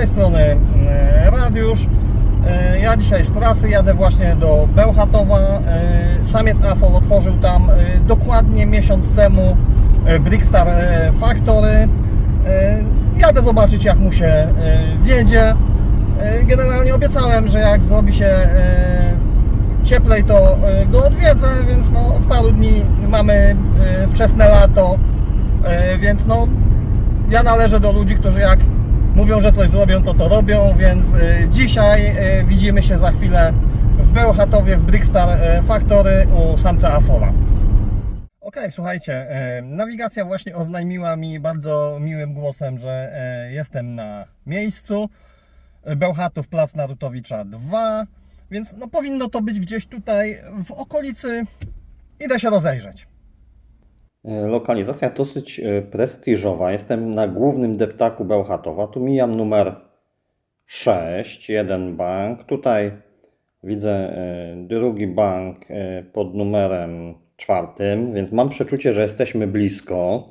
tej strony e, Radiusz. E, Ja dzisiaj z trasy jadę właśnie do Bełchatowa. E, Samiec Afol otworzył tam dokładnie miesiąc temu Brickstar Factory. Jadę zobaczyć jak mu się wiedzie. Generalnie obiecałem, że jak zrobi się cieplej, to go odwiedzę, więc no, od paru dni mamy wczesne lato, więc no, ja należę do ludzi, którzy jak mówią, że coś zrobią, to to robią, więc e, dzisiaj e, widzimy się za chwilę w Bełchatowie, w Brickstar e, Factory u samca Afola. Okej, słuchajcie, nawigacja właśnie oznajmiła mi bardzo miłym głosem, że jestem na miejscu. Bełchatów, Plac Narutowicza 2, więc no powinno to być gdzieś tutaj w okolicy. Idę się rozejrzeć. E, Lokalizacja dosyć e, prestiżowa. Jestem na głównym deptaku Bełchatowa. Tu mijam numer 6, jeden bank. Tutaj widzę e, drugi bank pod numerem czwartym, więc mam przeczucie, że jesteśmy blisko.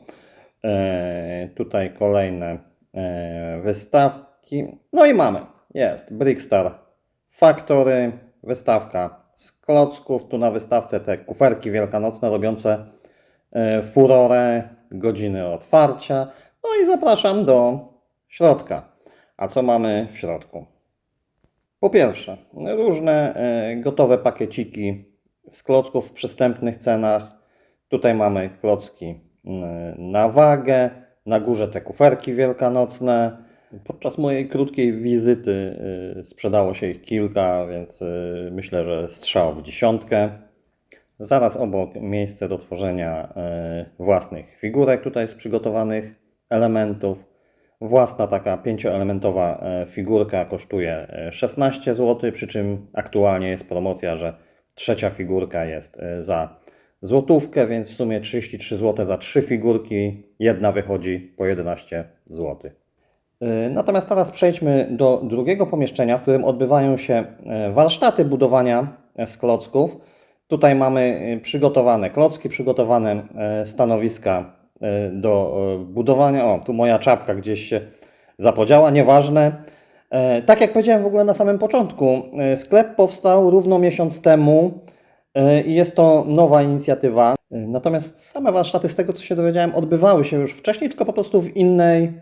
Tutaj kolejne wystawki. No i mamy. Jest Brickstar Factory, wystawka z klocków. Tu na wystawce te kuferki wielkanocne robiące furorę, godziny otwarcia. No i zapraszam do środka. A co mamy w środku? Po pierwsze, różne e, gotowe pakieciki z klocków w przystępnych cenach. Tutaj mamy klocki na wagę, na górze te kuferki wielkanocne. Podczas mojej krótkiej wizyty y, sprzedało się ich kilka, więc y, myślę, że strzał w dziesiątkę. Zaraz obok miejsce do tworzenia y, własnych figurek tutaj z przygotowanych elementów. Własna taka pięcioelementowa e, figurka kosztuje e, 16 zł, przy czym aktualnie jest promocja, że trzecia figurka jest e, za złotówkę, więc w sumie 33 zł za trzy figurki. Jedna wychodzi po 11 zł. E, Natomiast teraz przejdźmy do drugiego pomieszczenia, w którym odbywają się e, warsztaty budowania e, z klocków. Tutaj mamy e, przygotowane klocki, przygotowane e, stanowiska e, do e, budowania. O, tu moja czapka gdzieś się zapodziała, nieważne. Tak jak powiedziałem w ogóle na samym początku, sklep powstał równo miesiąc temu i jest to nowa inicjatywa. Natomiast same warsztaty, z tego co się dowiedziałem, odbywały się już wcześniej, tylko po prostu w innej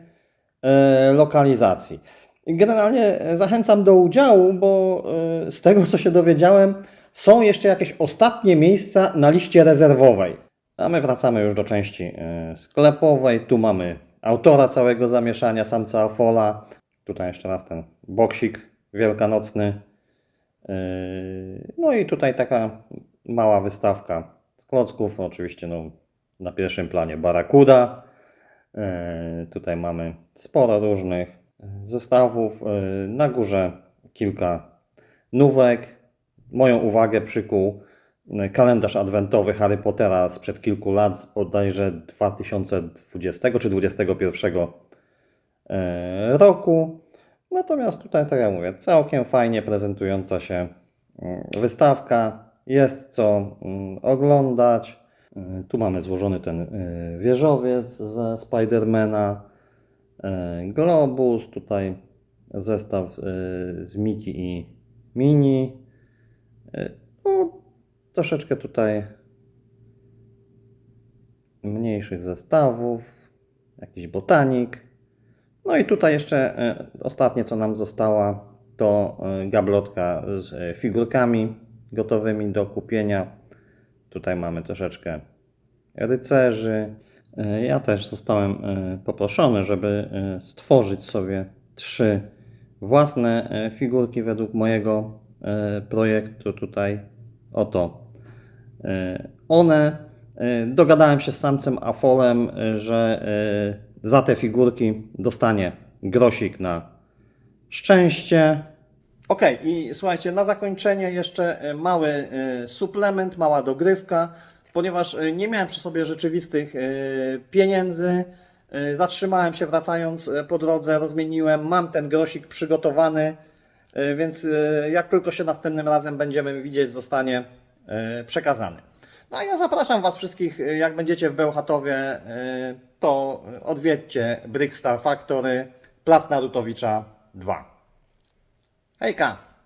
lokalizacji. Generalnie zachęcam do udziału, bo z tego co się dowiedziałem, są jeszcze jakieś ostatnie miejsca na liście rezerwowej. A my wracamy już do części e, sklepowej. Tu mamy autora całego zamieszania, samca Afola. Tutaj jeszcze raz ten boksik wielkanocny. E, No i tutaj taka mała wystawka z klocków. Oczywiście no, na pierwszym planie Barakuda. E, Tutaj mamy sporo różnych zestawów. Na górze kilka nówek. Moją uwagę przykuł e, kalendarz adwentowy Harry Pottera sprzed kilku lat, bodajże 2020 czy 2021 e, roku. Natomiast tutaj, tak jak mówię, całkiem fajnie prezentująca się mm, wystawka. Jest co mm, oglądać. E, Tu mamy złożony ten wieżowiec ze Spidermana, globus, tutaj zestaw z Miki i Mini. No, troszeczkę tutaj mniejszych zestawów, jakiś botanik. No i tutaj jeszcze e, ostatnie, co nam została, to e, gablotka z e, figurkami gotowymi do kupienia. Tutaj mamy troszeczkę rycerzy. Ja też zostałem poproszony, żeby stworzyć sobie trzy własne figurki według mojego projektu tutaj. Oto e, one. E, Dogadałem się z samcem Afolem, e, że e, za te figurki dostanie grosik na szczęście. Ok, i słuchajcie, na zakończenie jeszcze e, mały e, suplement, mała dogrywka, ponieważ e, nie miałem przy sobie rzeczywistych e, pieniędzy. e, Zatrzymałem się wracając e, po drodze, rozmieniłem, mam ten grosik przygotowany, e, więc e, jak tylko się następnym razem będziemy widzieć, zostanie e, przekazany. No a ja zapraszam Was wszystkich, e, jak będziecie w Bełchatowie, e, to odwiedźcie Brickstar Factory, Plac Narutowicza Hejka!